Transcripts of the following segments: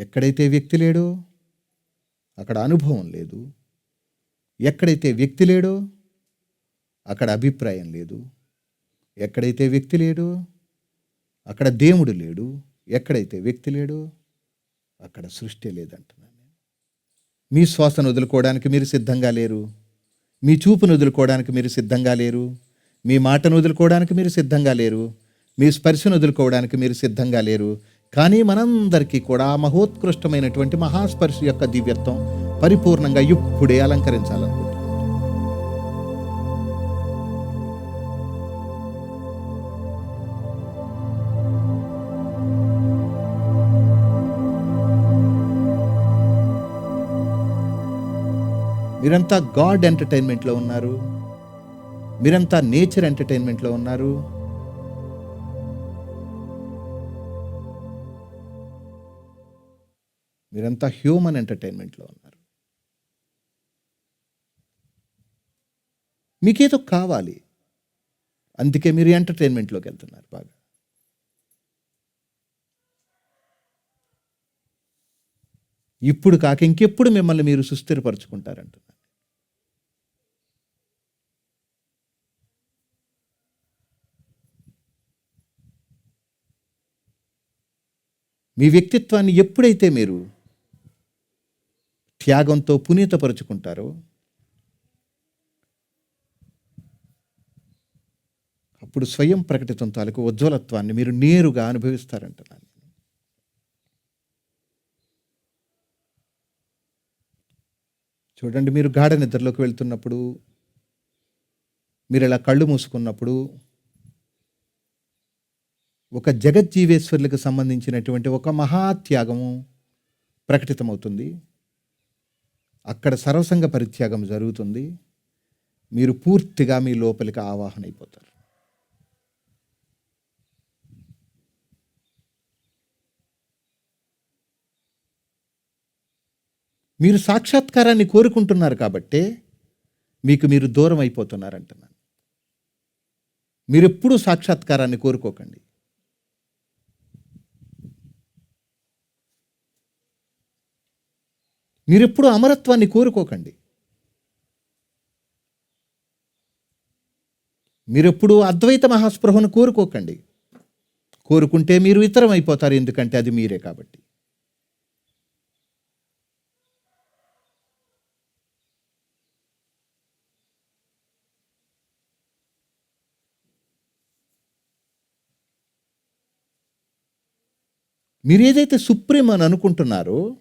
ఎక్కడైతే వ్యక్తి లేడో అక్కడ అనుభవం లేదు. ఎక్కడైతే వ్యక్తి లేడో అక్కడ అభిప్రాయం లేదు. ఎక్కడైతే వ్యక్తి లేడో అక్కడ దేవుడు లేడు. ఎక్కడైతే వ్యక్తి లేడో అక్కడ సృష్టి లేదంటున్నాను నేను. మీ శ్వాసను వదులుకోవడానికి మీరు సిద్ధంగా లేరు. మీ చూపును వదులుకోవడానికి మీరు సిద్ధంగా లేరు. మీ మాటను వదులుకోవడానికి మీరు సిద్ధంగా లేరు. మీ స్పర్శను వదులుకోవడానికి మీరు సిద్ధంగా లేరు. కానీ మనందరికీ కూడా మహోత్కృష్టమైనటువంటి మహాస్పర్శ యొక్క దివ్యత్వం పరిపూర్ణంగా ఇప్పుడే అలంకరించాలనుకుంటున్నాను మీరంతా గాడ్ ఎంటర్టైన్మెంట్లో ఉన్నారు. మీరంతా నేచర్ ఎంటర్టైన్మెంట్లో ఉన్నారు. మీరంతా హ్యూమన్ ఎంటర్టైన్మెంట్లో ఉన్నారు. మీకేదో కావాలి. అందుకే మీరు ఎంటర్టైన్మెంట్లోకి వెళ్తున్నారు బాగా. ఇప్పుడు కాక ఇంకెప్పుడు మిమ్మల్ని మీరు సుస్థిరపరచుకుంటారంటున్నారు. మీ వ్యక్తిత్వాన్ని ఎప్పుడైతే మీరు త్యాగంతో పునీతపరుచుకుంటారో. అప్పుడు స్వయం ప్రకటితం తాలూకు ఉజ్వలత్వాన్ని మీరు నేరుగా అనుభవిస్తారంటున్నాను చూడండి మీరు గాఢ నిద్రలోకి వెళ్తున్నప్పుడు మీరు ఇలా కళ్ళు మూసుకున్నప్పుడు ఒక జగజ్జీవేశ్వరులకు సంబంధించినటువంటి ఒక మహాత్యాగము ప్రకటితమవుతుంది. అక్కడ సర్వసంగ పరిత్యాగం జరుగుతుంది. మీరు పూర్తిగా మీ లోపలికి ఆవాహన అయిపోతారు మీరు సాక్షాత్కారాన్ని కోరుకుంటున్నారు కాబట్టే మీకు మీరు దూరం అయిపోతున్నారంటున్నాను మీరు ఎప్పుడూ సాక్షాత్కారాన్ని కోరుకోకండి. మీరెప్పుడు అమరత్వాన్ని కోరుకోకండి. మీరెప్పుడు అద్వైత మహాస్పృహను కోరుకోకండి. కోరుకుంటే మీరు ఇతరం అయిపోతారు ఎందుకంటే అది మీరే కాబట్టి. మీరు ఏదైతే సుప్రీం అని అనుకుంటున్నారో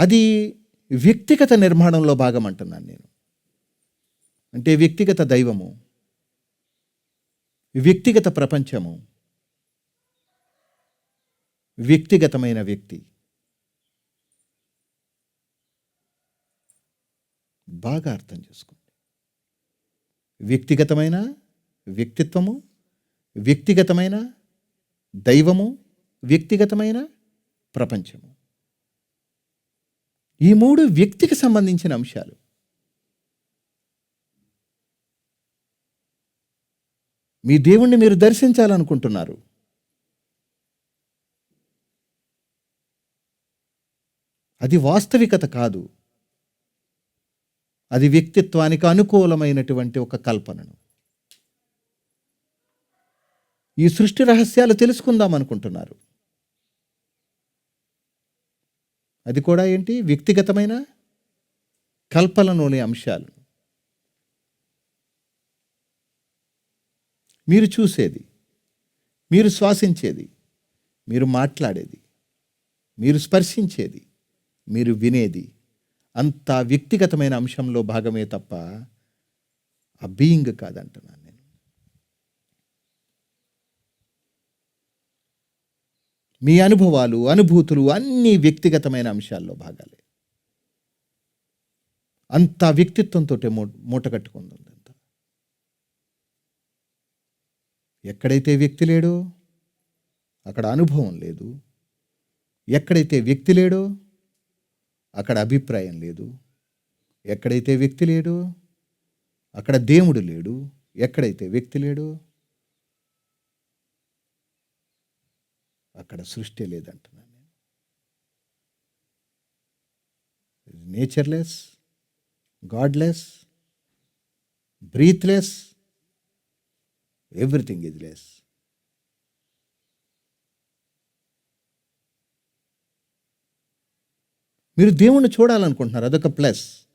అది వ్యక్తిగత నిర్మాణంలో భాగం అంటున్నాను నేను. అంటే వ్యక్తిగత దైవము వ్యక్తిగత ప్రపంచము వ్యక్తిగతమైన వ్యక్తి. బాగా అర్థం చేసుకోండి. వ్యక్తిగతమైన వ్యక్తిత్వము వ్యక్తిగతమైన దైవము వ్యక్తిగతమైన ప్రపంచము. ఈ మూడు వ్యక్తికి సంబంధించిన అంశాలు. మీ దేవుణ్ణి మీరు దర్శించాలనుకుంటున్నారు. అది వాస్తవికత కాదు. అది వ్యక్తిత్వానికి అనుకూలమైనటువంటి ఒక కల్పనను. ఈ సృష్టి రహస్యాలు తెలుసుకుందాం అనుకుంటున్నారు. అది కూడా ఏంటి? వ్యక్తిగతమైన కల్పనలోని అంశాలు. మీరు చూసేది మీరు శ్వాసించేది మీరు మాట్లాడేది మీరు స్పర్శించేది మీరు వినేది అంతా వ్యక్తిగతమైన అంశంలో భాగమే తప్ప ఆ బీయింగ్ కాదంటున్నాను నేను మీ అనుభవాలు అనుభూతులు అన్నీ వ్యక్తిగతమైన అంశాల్లో భాగాలే. అంత వ్యక్తిత్వంతో మూ మూటగట్టుకుంది అంతా ఎక్కడైతే వ్యక్తి లేడో అక్కడ అనుభవం లేదు. ఎక్కడైతే వ్యక్తి లేడో అక్కడ అభిప్రాయం లేదు. ఎక్కడైతే వ్యక్తి లేడో అక్కడ దేవుడు లేడు. ఎక్కడైతే వ్యక్తి లేడో అక్కడ సృష్టి లేదంటున్నాను నేను. Natureless godless breathless everything is less మీరు దేవుణ్ణి చూడాలనుకుంటున్నారు అదొక ప్లస్.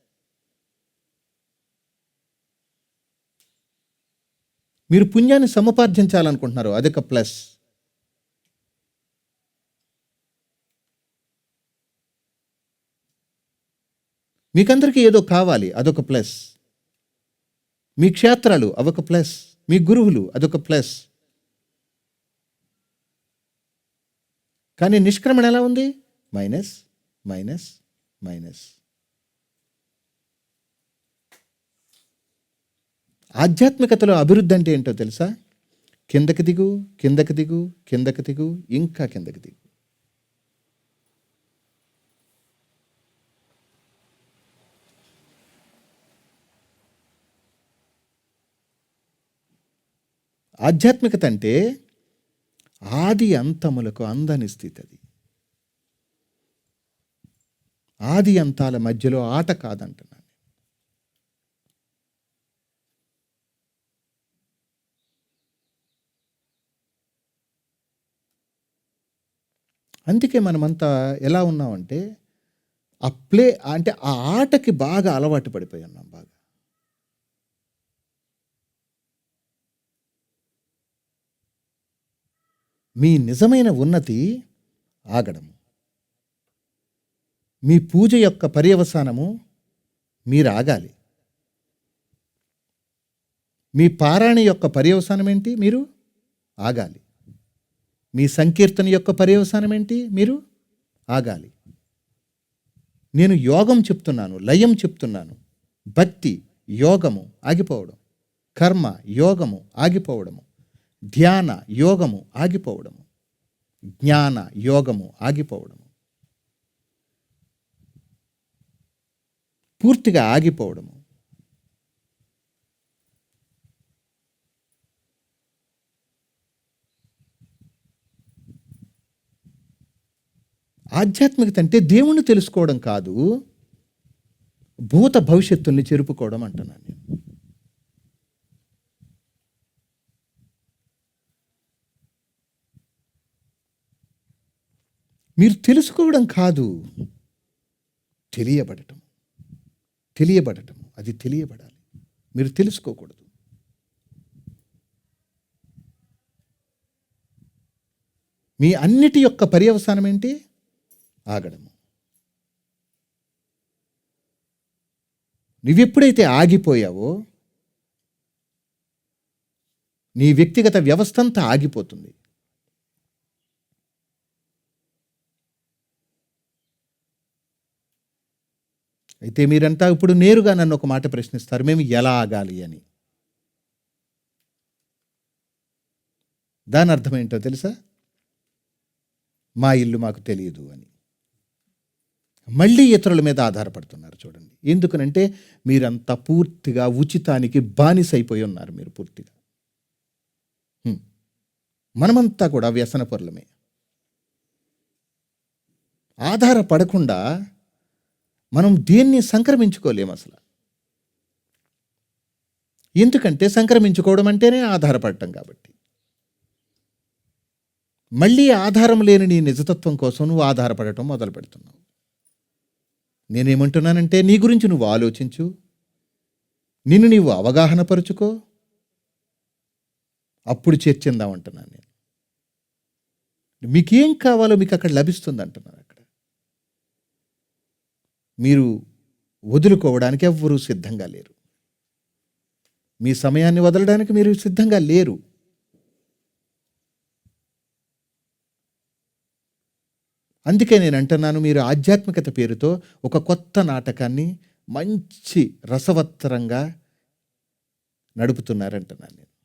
మీరు పుణ్యాన్ని సముపార్జించాలనుకుంటున్నారు అదొక ప్లస్. మీకందరికీ ఏదో కావాలి అదొక ప్లస్. మీ క్షేత్రాలు అవొక ప్లస్. మీ గురువులు అదొక ప్లస్. కానీ నిష్క్రమణ ఎలా ఉంది? Minus minus minus. ఆధ్యాత్మికతలో అభివృద్ధి అంటే ఏంటో తెలుసా? కిందకి దిగు కిందకి దిగు కిందకి దిగు ఇంకా కిందకి దిగు. ఆధ్యాత్మికత అంటే ఆది అంతములకు అందని స్థితి అది. ఆది అంతాల మధ్యలో ఆట కాదంటున్నాను. అందుకే మనమంతా ఎలా ఉన్నామంటే ఆ ప్లే అంటే ఆ ఆటకి బాగా అలవాటు పడిపోయి ఉన్నాం బాగా. మీ నిజమైన ఉన్నతి ఆగడం మీ పూజ యొక్క పర్యవసానము మీరు ఆగాలి మీ పారాయణ యొక్క పర్యవసానం ఏంటి మీరు ఆగాలి. మీ సంకీర్తన యొక్క పర్యవసానం ఏంటి మీరు ఆగాలి. నేను యోగం చెప్తున్నాను లయం చెప్తున్నాను. భక్తి యోగము ఆగిపోవడం. కర్మ యోగము ఆగిపోవడము. ధ్యాన యోగము ఆగిపోవడము. జ్ఞాన యోగము ఆగిపోవడము. పూర్తిగా ఆగిపోవడము. ఆధ్యాత్మికత అంటే దేవుణ్ణి తెలుసుకోవడం కాదు భూత భవిష్యత్తుల్ని చెరుపుకోవడం అంటున్నాను నేను మీరు తెలుసుకోవడం కాదు. తెలియబడటం. తెలియబడటం. అది తెలియబడాలి. మీరు తెలుసుకోకూడదు. మీ అన్నిటి యొక్క పర్యవసానం ఏంటి? ఆగడము. నువ్వెప్పుడైతే ఆగిపోయావో నీ వ్యక్తిగత వ్యవస్థ అంతా ఆగిపోతుంది. అయితే మీరంతా ఇప్పుడు నేరుగా నన్ను ఒక మాట ప్రశ్నిస్తారు. మేము ఎలా ఆగాలి అని. దాని అర్థం ఏంటో తెలుసా? మా ఇల్లు మాకు తెలియదు అని. మళ్ళీ ఇతరుల మీద ఆధారపడుతున్నారు చూడండి. ఎందుకనంటే మీరంతా పూర్తిగా ఉచితానికి బానిసైపోయి ఉన్నారు మీరు పూర్తిగా. మనమంతా కూడా వ్యసన పొరలమే. ఆధారపడకుండా మనం దేన్ని సంక్రమించుకోలేము అసలు? ఎందుకంటే సంక్రమించుకోవడం అంటేనే ఆధారపడటం కాబట్టి. మళ్ళీ ఆధారం లేని నీ నిజతత్వం కోసం నువ్వు ఆధారపడటం మొదలు పెడుతున్నావు. నేనేమంటున్నానంటే నీ గురించి నువ్వు ఆలోచించు. నిన్ను నీవు అవగాహన పరుచుకో. అప్పుడు చర్చిందామంటున్నాను నేను. మీకేం కావాలో మీకు అక్కడ లభిస్తుంది అంటున్నాను అక్కడ. మీరు వదులుకోవడానికి ఎవ్వరూ సిద్ధంగా లేరు. మీ సమయాన్ని వదలడానికి మీరు సిద్ధంగా లేరు. అందుకే నేను అంటున్నాను మీరు ఆధ్యాత్మికత పేరుతో ఒక కొత్త నాటకాన్ని మంచి రసవత్తరంగా నడుపుతున్నారంటున్నాను నేను.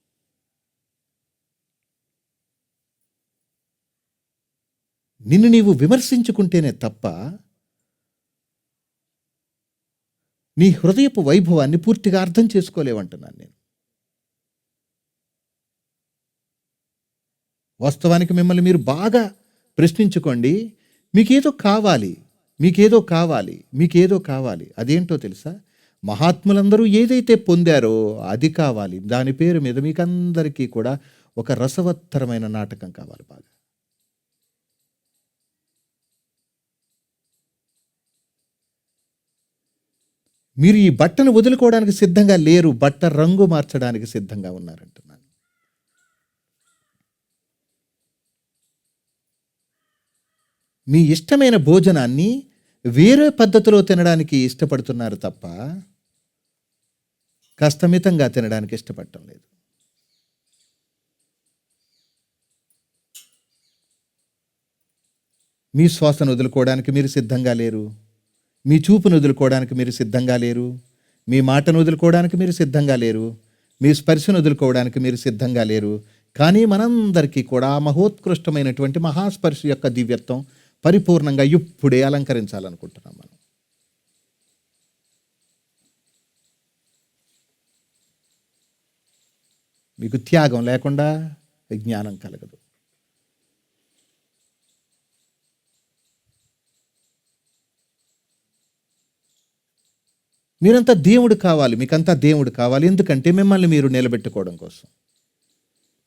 నిన్ను నీవు విమర్శించుకుంటేనే తప్ప నీ హృదయపు వైభవాన్ని పూర్తిగా అర్థం చేసుకోలేవంటున్నాను నేను. వాస్తవానికి మిమ్మల్ని మీరు బాగా ప్రశ్నించుకోండి మీకేదో కావాలి మీకేదో కావాలి మీకేదో కావాలి. అదేంటో తెలుసా? మహాత్ములందరూ ఏదైతే పొందారో అది కావాలి. దాని పేరు మీద మీకందరికీ కూడా ఒక రసవత్తరమైన నాటకం కావాలి బాగా. మీరు ఈ బట్టను వదులుకోవడానికి సిద్ధంగా లేరు బట్ట రంగు మార్చడానికి సిద్ధంగా ఉన్నారంటున్నాను. మీ ఇష్టమైన భోజనాన్ని వేరే పద్ధతిలో తినడానికి ఇష్టపడుతున్నారు తప్ప కష్టమితంగా తినడానికి ఇష్టపడటం లేదు. మీ శ్వాసను వదులుకోవడానికి మీరు సిద్ధంగా లేరు. మీ చూపును వదులుకోవడానికి మీరు సిద్ధంగా లేరు. మీ మాటను వదులుకోవడానికి మీరు సిద్ధంగా లేరు. మీ స్పర్శను వదులుకోవడానికి మీరు సిద్ధంగా లేరు. కానీ మనందరికీ కూడా మహోత్కృష్టమైనటువంటి మహాస్పర్శ యొక్క దివ్యత్వం పరిపూర్ణంగా ఇప్పుడే అలంకరించాలనుకుంటున్నాం మనం. మీకు త్యాగం లేకుండా జ్ఞానం కలగదు. మీరంతా దేవుడు కావాలి మీకంతా దేవుడు కావాలి. ఎందుకంటే మిమ్మల్ని మీరు నిలబెట్టుకోవడం కోసం.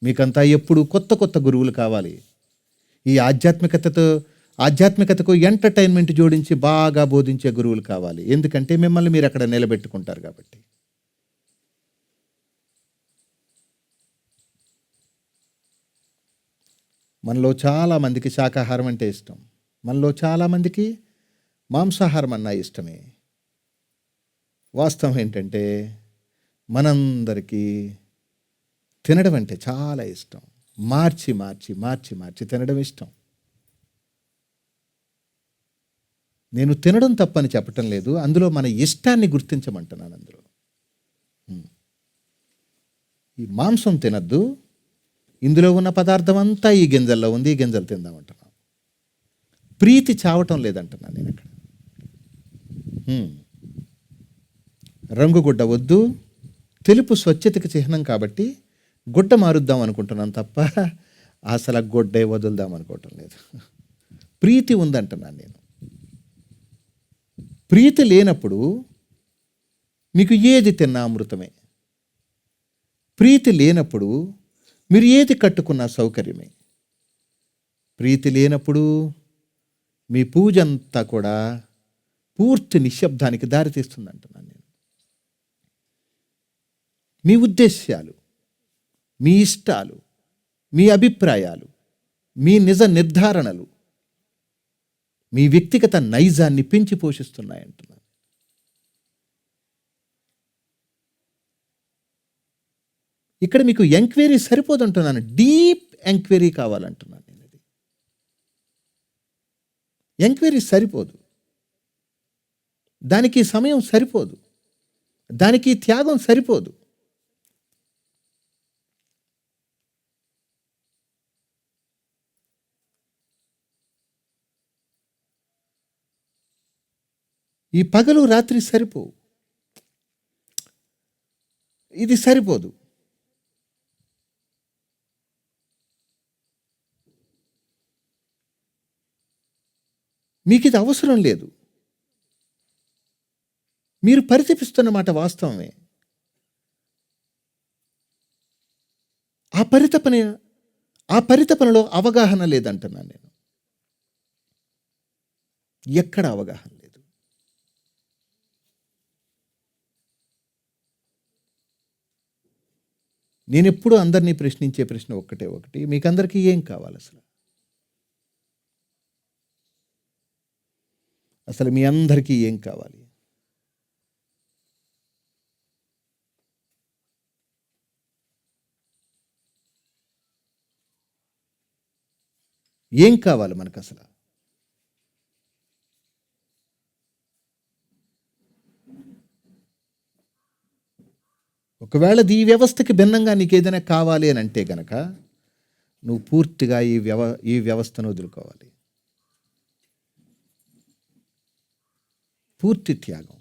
మీకంతా ఎప్పుడు కొత్త కొత్త గురువులు కావాలి. ఈ ఆధ్యాత్మికతతో ఆధ్యాత్మికతకు ఎంటర్టైన్మెంట్ జోడించి బాగా బోధించే గురువులు కావాలి. ఎందుకంటే మిమ్మల్ని మీరు అక్కడ నిలబెట్టుకుంటారు కాబట్టి. మనలో చాలామందికి శాకాహారం అంటే ఇష్టం. మనలో చాలామందికి మాంసాహారం అన్నా ఇష్టమే. వాస్తవం ఏంటంటే మనందరికీ తినడం అంటే చాలా ఇష్టం. మార్చి మార్చి మార్చి మార్చి తినడం ఇష్టం. నేను తినడం తప్పని చెప్పటం లేదు. అందులో మన ఇష్టాన్ని గుర్తించమంటున్నాను అందులో. ఈ మాంసం తినద్దు. ఇందులో ఉన్న పదార్థం అంతా ఈ గింజల్లో ఉంది ఈ గింజలు తిందామంటున్నాను. ప్రీతి చావటం లేదంటున్నాను నేను ఇక్కడ రంగు గుడ్డ వద్దు తెలుపు స్వచ్ఛతకి చిహ్నం కాబట్టి గుడ్డ మారుద్దాం అనుకుంటున్నాను తప్ప అసలు గుడ్డే వదులుదాం అనుకోవటం లేదు. ప్రీతి ఉందంటున్నాను నేను. ప్రీతి లేనప్పుడు మీకు ఏది తిన్నా అమృతమే. ప్రీతి లేనప్పుడు మీరు ఏది కట్టుకున్నా సౌకర్యమే. ప్రీతి లేనప్పుడు మీ పూజ అంతా కూడా పూర్తి నిశ్శబ్దానికి దారితీస్తుంది అంటున్నాను మీ ఉద్దేశ్యాలు మీ ఇష్టాలు మీ అభిప్రాయాలు మీ నిజ నిర్ధారణలు మీ వ్యక్తిగత నైజాన్ని పెంచి పోషిస్తున్నాయంటున్నాను ఇక్కడ మీకు ఎంక్వైరీ సరిపోదంటున్నాను. డీప్ ఎంక్వైరీ కావాలంటున్నాను నేను అది. ఎంక్వైరీ సరిపోదు. దానికి సమయం సరిపోదు. దానికి త్యాగం సరిపోదు. ఈ పగలు రాత్రి సరిపోవు. ఇది సరిపోదు. మీకు ఇది అవసరం లేదు. మీరు పరితపిస్తున్న మాట వాస్తవమే. ఆ పరితపన ఆ పరితపనలో అవగాహన లేదంటున్నాను నేను. ఎక్కడ అవగాహన లేదు. నేను ఎప్పుడూ అందరినీ ప్రశ్నించే ప్రశ్న ఒక్కటే ఒకటి మీకందరికీ ఏం కావాలి అసలు? అసలు మీ అందరికీ ఏం కావాలి? ఏం కావాలి మనకు అసలు ఒకవేళ ఈ వ్యవస్థకి భిన్నంగా నీకు ఏదైనా కావాలి అని అంటే గనక నువ్వు పూర్తిగా ఈ వ్యవ ఈ వ్యవస్థను వదులుకోవాలి. పూర్తి త్యాగం.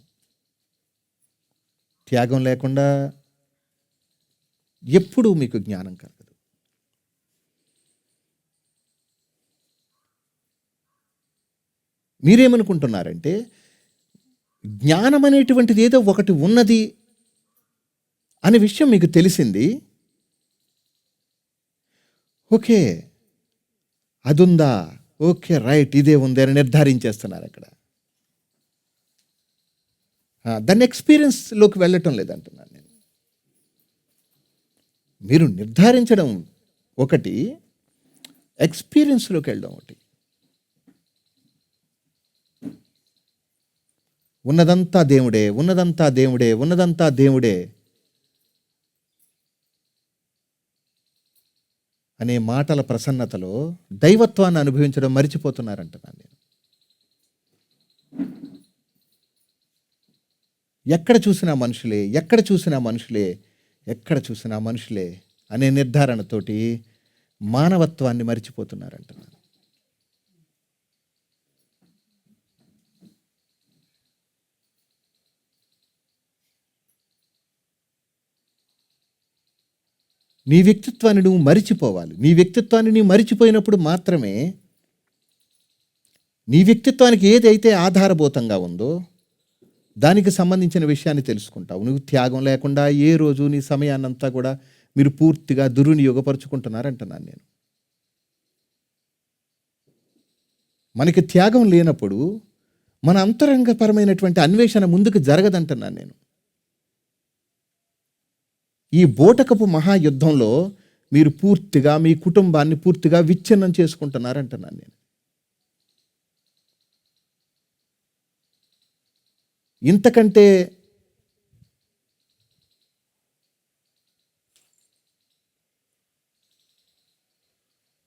త్యాగం లేకుండా ఎప్పుడూ మీకు జ్ఞానం కలగదు. మీరేమనుకుంటున్నారంటే జ్ఞానం అనేటువంటిది ఏదో ఒకటి ఉన్నది అనే విషయం మీకు తెలిసింది? ఓకే. అదుందా? Okay right. ఇదే ఉంది అని నిర్ధారించేస్తున్నారు అక్కడ. దాన్ని ఎక్స్పీరియన్స్లోకి వెళ్ళటం లేదంటున్నాను నేను. మీరు నిర్ధారించడం ఒకటి ఎక్స్పీరియన్స్లోకి వెళ్ళడం ఒకటి. ఉన్నదంతా దేవుడే ఉన్నదంతా దేవుడే ఉన్నదంతా దేవుడే. అనే మాటల ప్రసన్నతలో దైవత్వాన్ని అనుభవించడం మరిచిపోతున్నారంటున్నాను నేను ఎక్కడ చూసినా మనుషులే ఎక్కడ చూసినా మనుషులే ఎక్కడ చూసినా మనుషులే అనే నిర్ధారణతోటి మానవత్వాన్ని మరిచిపోతున్నారంటున్నాను నీ వ్యక్తిత్వాన్ని నువ్వు మరిచిపోవాలి. నీ వ్యక్తిత్వాన్ని నువ్వు మరిచిపోయినప్పుడు మాత్రమే నీ వ్యక్తిత్వానికి ఏదైతే ఆధారభూతంగా ఉందో దానికి సంబంధించిన విషయాన్ని తెలుసుకుంటావు. నువ్వు త్యాగం లేకుండా ఏ రోజు నీ సమయాన్నంతా కూడా మీరు పూర్తిగా దుర్వినియోగపరుచుకుంటున్నారంటున్నాను నేను. మనకి త్యాగం లేనప్పుడు మన అంతరంగపరమైనటువంటి అన్వేషణ ముందుకు జరగదంటున్నాను నేను. ఈ బోటకపు మహాయుద్ధంలో మీరు పూర్తిగా మీ కుటుంబాన్ని పూర్తిగా విచ్ఛిన్నం చేసుకుంటున్నారంటున్నాను నేను. ఇంతకంటే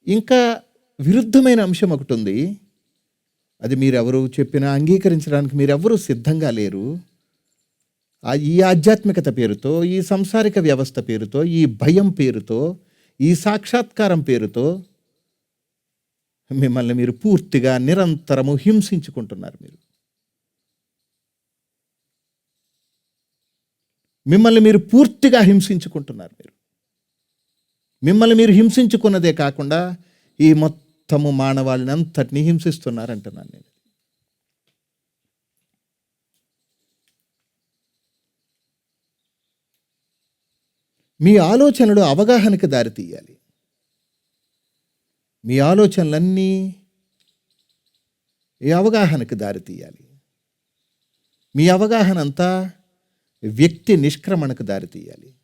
ఇంకా విరుద్ధమైన అంశం ఒకటి ఉంది. అది మీరెవరు చెప్పినా అంగీకరించడానికి మీరెవరూ సిద్ధంగా లేరు. ఈ ఆధ్యాత్మికత పేరుతో ఈ సంసారిక వ్యవస్థ పేరుతో ఈ భయం పేరుతో ఈ సాక్షాత్కారం పేరుతో మిమ్మల్ని మీరు పూర్తిగా నిరంతరము హింసించుకుంటున్నారు మీరు. మిమ్మల్ని మీరు పూర్తిగా హింసించుకుంటున్నారు మీరు. మిమ్మల్ని మీరు హింసించుకున్నదే కాకుండా ఈ మొత్తము మానవాళిని అంతటిని హింసిస్తున్నారంటున్నాను నేను. మీ ఆలోచనలు అవగాహనకి దారితీయాలి మీ ఆలోచనలన్నీ ఈ అవగాహనకు దారితీయాలి మీ అవగాహన అంతా వ్యక్తి నిష్క్రమణకు దారితీయాలి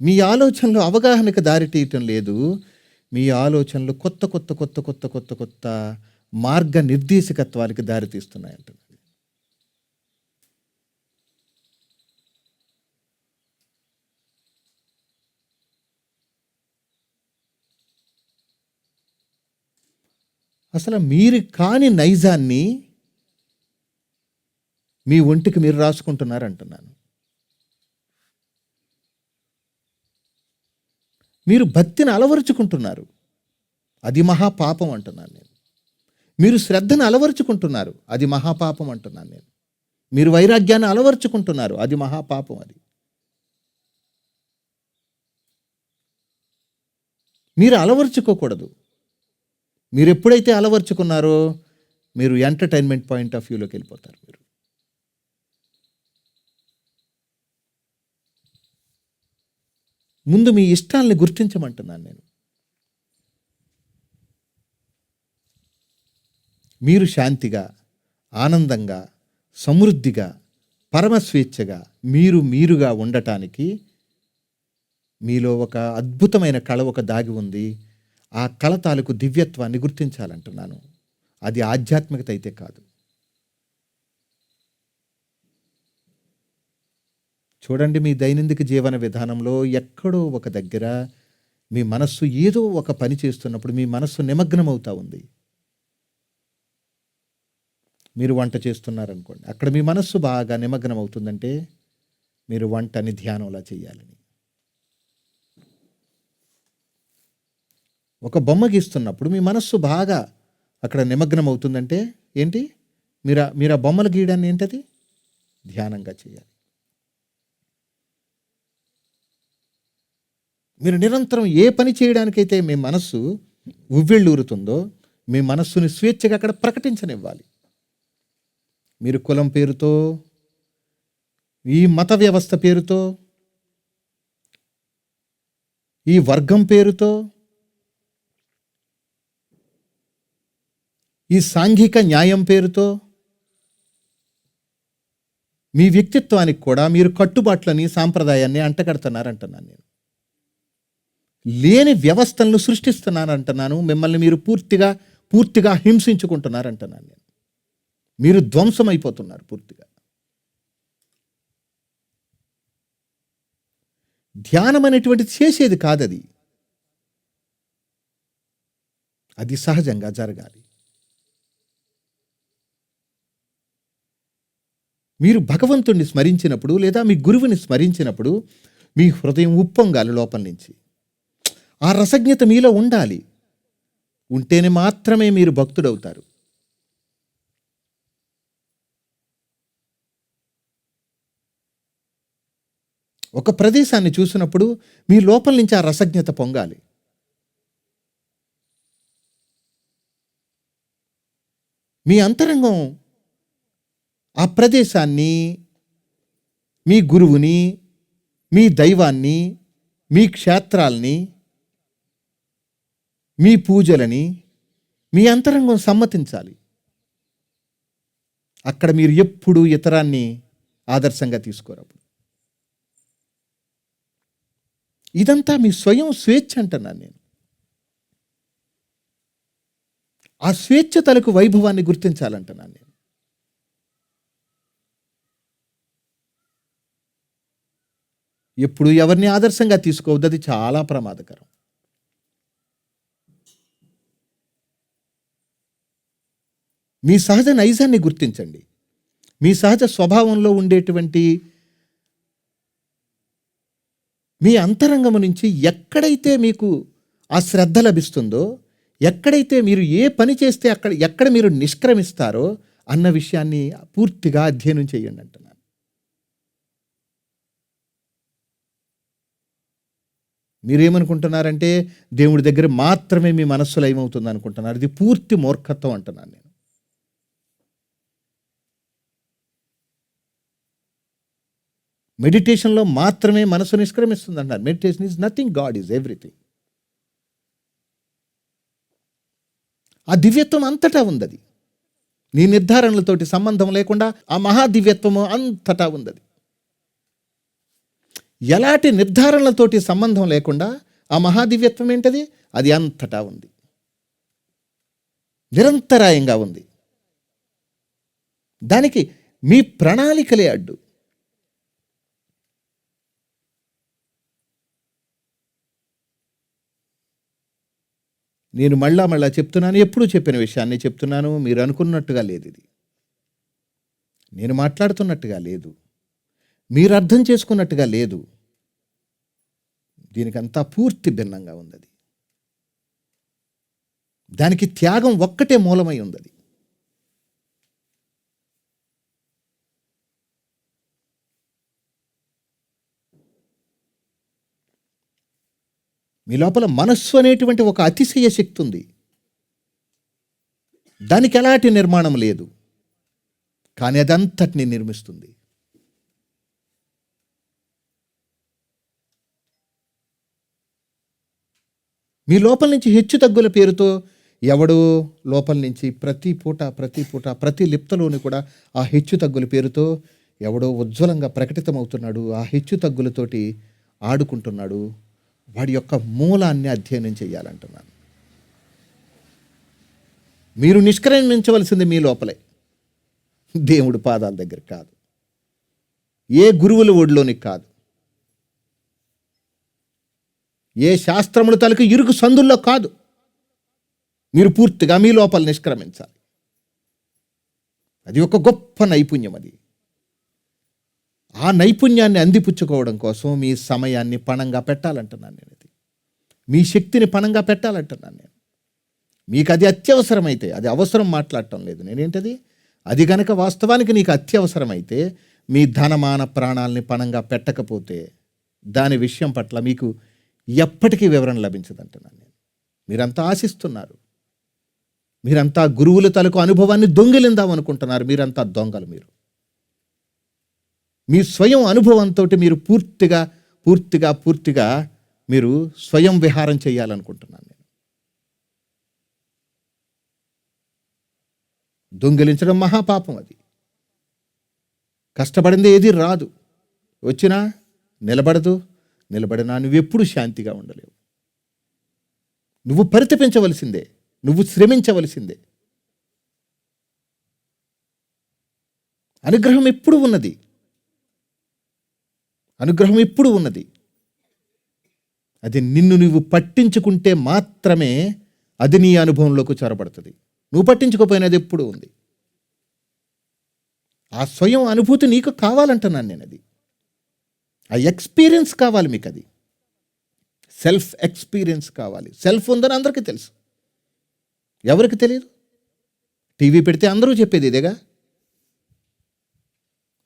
మీ ఆలోచనలు అవగాహనకు దారి తీయటం లేదు. మీ ఆలోచనలు కొత్త కొత్త కొత్త కొత్త కొత్త కొత్త మార్గ నిర్దేశకత్వానికి దారితీస్తున్నాయంటున్నాడు అసలు మీరు కాని నైజాన్ని మీ ఒంటికి మీరు రాసుకుంటున్నారు అంటున్నాను మీరు భక్తిని అలవరుచుకుంటున్నారు. అది మహాపాపం అంటున్నాను నేను. మీరు శ్రద్ధను అలవరుచుకుంటున్నారు. అది మహాపాపం అంటున్నాను నేను. మీరు వైరాగ్యాన్ని అలవరుచుకుంటున్నారు. అది మహాపాపం అది. మీరు అలవరుచుకోకూడదు. మీరు ఎప్పుడైతే అలవర్చుకున్నారో మీరు ఎంటర్టైన్మెంట్ పాయింట్ ఆఫ్ వ్యూలోకి వెళ్ళిపోతారు మీరు. ముందు మీ ఇష్టాలని గుర్తించమంటున్నాను నేను. మీరు శాంతిగా ఆనందంగా సమృద్ధిగా పరమస్వేచ్ఛగా మీరు మీరుగా ఉండటానికి మీలో ఒక అద్భుతమైన కళ ఒక దాగి ఉంది. ఆ కళ తాలూకు దివ్యత్వాన్ని గుర్తించాలంటున్నాను. అది ఆధ్యాత్మికత అయితే కాదు. చూడండి మీ దైనందిక జీవన విధానంలో ఎక్కడో ఒక దగ్గర మీ మనస్సు ఏదో ఒక పని చేస్తున్నప్పుడు మీ మనస్సు నిమగ్నమవుతూ ఉంది. మీరు వంట చేస్తున్నారనుకోండి అక్కడ మీ మనస్సు బాగా నిమగ్నం అవుతుందంటే మీరు వంటని ధ్యానంలా చేయాలని. ఒక బొమ్మ గీస్తున్నప్పుడు మీ మనస్సు బాగా అక్కడ నిమగ్నం అవుతుందంటే ఏంటి? మీరు మీరు ఆ బొమ్మలు గీయడాన్ని ఏంటది? ధ్యానంగా చేయాలి. మీరు నిరంతరం ఏ పని చేయడానికైతే మీ మనస్సు ఉవ్విళ్ళూరుతుందో మీ మనస్సుని స్వేచ్ఛగా అక్కడ ప్రకటించనివ్వాలి. మీరు కులం పేరుతో ఈ మత వ్యవస్థ పేరుతో ఈ వర్గం పేరుతో ఈ సాంఘిక న్యాయం పేరుతో మీ వ్యక్తిత్వానికి కూడా మీరు కట్టుబాట్లని సాంప్రదాయాన్ని అంటగడుతున్నారంటున్నాను నేను. లేని వ్యవస్థలను సృష్టిస్తున్నారంటున్నాను మిమ్మల్ని మీరు పూర్తిగా పూర్తిగా హింసించుకుంటున్నారంటున్నాను నేను. మీరు ధ్వంసమైపోతున్నారు పూర్తిగా. ధ్యానం అనేటువంటిది చేసేది కాదది. అది సహజంగా జరగాలి. మీరు భగవంతుణ్ణి స్మరించినప్పుడు లేదా మీ గురువుని స్మరించినప్పుడు మీ హృదయం ఉప్పొంగాలి లోపల నుంచి. ఆ రసజ్ఞత మీలో ఉండాలి. ఉంటేనే మాత్రమే మీరు భక్తుడవుతారు. ఒక ప్రదేశాన్ని చూసినప్పుడు మీ లోపల నుంచి ఆ రసజ్ఞత పొంగాలి. మీ అంతరంగం ఆ ప్రదేశాన్ని మీ గురువుని మీ దైవాన్ని మీ క్షేత్రాల్ని మీ పూజలని మీ అంతరంగం సమ్మతించాలి. అక్కడ మీరు ఎప్పుడు ఇతరాన్ని ఆదర్శంగా తీసుకోరప్పుడు ఇదంతా మీ స్వయం స్వేచ్ఛ అంటున్నాను నేను. ఆ స్వేచ్ఛ తలకు వైభవాన్ని గుర్తించాలంటున్నాను నేను. ఎప్పుడు ఎవరిని ఆదర్శంగా తీసుకోవద్దు. అది చాలా ప్రమాదకరం. మీ సహజ నైజాన్ని గుర్తించండి. మీ సహజ స్వభావంలో ఉండేటువంటి మీ అంతరంగము నుంచి ఎక్కడైతే మీకు ఆ శ్రద్ధ లభిస్తుందో ఎక్కడైతే మీరు ఏ పని చేస్తే అక్కడ ఎక్కడ మీరు నిష్క్రమిస్తారో అన్న విషయాన్ని పూర్తిగా అధ్యయనం చేయండి అంటున్నాను. మీరేమనుకుంటున్నారంటే దేవుడి దగ్గర మాత్రమే మీ మనస్సులో ఏమవుతుంది అనుకుంటున్నారు ఇది పూర్తి మూర్ఖత్వం అంటున్నాను నేను. మెడిటేషన్లో మాత్రమే మనసు నిష్క్రమిస్తుంది అంటారు meditation is nothing God is everything. ఆ దివ్యత్వం అంతటా ఉంది అది నీ నిర్ధారణలతోటి సంబంధం లేకుండా ఆ మహాదివ్యత్వము అంతటా ఉంది అది ఎలాంటి నిర్ధారణలతోటి సంబంధం లేకుండా ఆ మహాదివ్యత్వం ఏంటది? అది అంతటా ఉంది. నిరంతరాయంగా ఉంది. దానికి మీ ప్రణాళికలే అడ్డు. నేను మళ్ళా మళ్ళా చెప్తున్నాను ఎప్పుడూ చెప్పిన విషయాన్ని చెప్తున్నాను మీరు అనుకున్నట్టుగా లేదు ఇది. నేను మాట్లాడుతున్నట్టుగా లేదు. మీరు అర్థం చేసుకున్నట్టుగా లేదు. దీనికంతా పూర్తి భిన్నంగా ఉంది దానికి త్యాగం ఒక్కటే మూలమై ఉంది మీ లోపల మనస్సు అనేటువంటి ఒక అతిశయ శక్తి ఉంది. దానికి ఎలాంటి నిర్మాణం లేదు. కానీ అదంతటిని నిర్మిస్తుంది. మీ లోపల నుంచి హెచ్చు తగ్గుల పేరుతో ఎవడో లోపల నుంచి ప్రతి పూట ప్రతి పూట ప్రతి లిప్తలోని కూడా ఆ హెచ్చు తగ్గుల పేరుతో ఎవడో ఉజ్వలంగా ప్రకటితమవుతున్నాడు. ఆ హెచ్చు తగ్గులతోటి ఆడుకుంటున్నాడు. వాడి యొక్క మూలాన్ని అధ్యయనం చేయాలంటున్నాను. మీరు నిష్క్రమించవలసింది మీ లోపలే. దేవుడు పాదాల దగ్గర కాదు. ఏ గురువుల ఒడిలోనికి కాదు. ఏ శాస్త్రముల తలకు ఇరుకు సందుల్లో కాదు. మీరు పూర్తిగా మీ లోపల నిష్క్రమించాలి. అది ఒక గొప్ప నైపుణ్యం అది. ఆ నైపుణ్యాన్ని అందిపుచ్చుకోవడం కోసం మీ సమయాన్ని పణంగా పెట్టాలంటున్నాను నేను ఇది. మీ శక్తిని పణంగా పెట్టాలంటున్నాను నేను. మీకు అది అత్యవసరమైతే అది అవసరం మాట్లాడటం లేదు నేనేంటది? అది గనక వాస్తవానికి నీకు అత్యవసరమైతే మీ ధనమాన ప్రాణాలని పణంగా పెట్టకపోతే దాని విషయం పట్ల మీకు ఎప్పటికీ వివరణ లభించదంటున్నాను నేను. మీరంతా ఆశిస్తున్నారు. మీరంతా గురువుల తలకు అనుభవాన్ని దొంగిలిందాం అనుకుంటున్నారు. మీరంతా దొంగలు మీరు. మీ స్వయం అనుభవంతో మీరు పూర్తిగా పూర్తిగా పూర్తిగా మీరు స్వయం విహారం చేయాలనుకుంటున్నాను నేను. దొంగిలించడం మహాపాపం అది. కష్టపడింది ఏది రాదు. వచ్చినా నిలబడదు. నిలబడినా నువ్వెప్పుడు శాంతిగా ఉండలేవు. నువ్వు పరితపించవలసిందే. నువ్వు శ్రమించవలసిందే. అనుగ్రహం ఎప్పుడు ఉన్నది. అనుగ్రహం ఎప్పుడు ఉన్నది. అది నిన్ను నువ్వు పట్టించుకుంటే మాత్రమే అది నీ అనుభవంలోకి చొరబడుతుంది. నువ్వు పట్టించుకోపోయినది ఎప్పుడు ఉంది. ఆ స్వయం అనుభూతి నీకు కావాలంటున్నాను నేను అది ఆ ఎక్స్పీరియన్స్ కావాలి మీకు అది సెల్ఫ్ ఎక్స్పీరియన్స్ కావాలి. సెల్ఫ్ ఉందని అందరికీ తెలుసు. ఎవరికి తెలియదు టీవీ పెడితే అందరూ చెప్పేది ఇదేగా?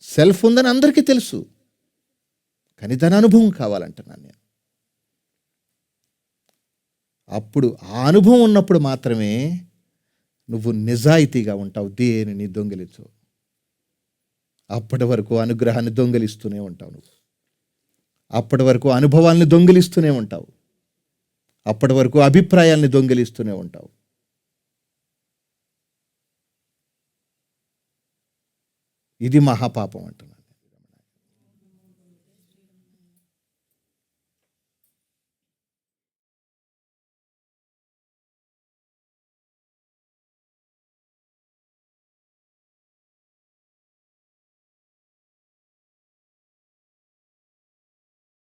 సెల్ఫ్ ఉందని అందరికీ తెలుసు. కానీ దాని అనుభవం కావాలంటున్నాను నేను. అప్పుడు ఆ అనుభవం ఉన్నప్పుడు మాత్రమే నువ్వు నిజాయితీగా ఉంటావు. దేనిని దొంగిలించవు. అప్పటి వరకు అనుగ్రహాన్ని దొంగిలిస్తూనే ఉంటావు నువ్వు. అప్పటి వరకు అనుభవాల్ని దొంగిలిస్తూనే ఉంటావు. అప్పటి వరకు అభిప్రాయాల్ని దొంగిలిస్తూనే ఉంటావు. ఇది మహాపాపం అంటున్నాను.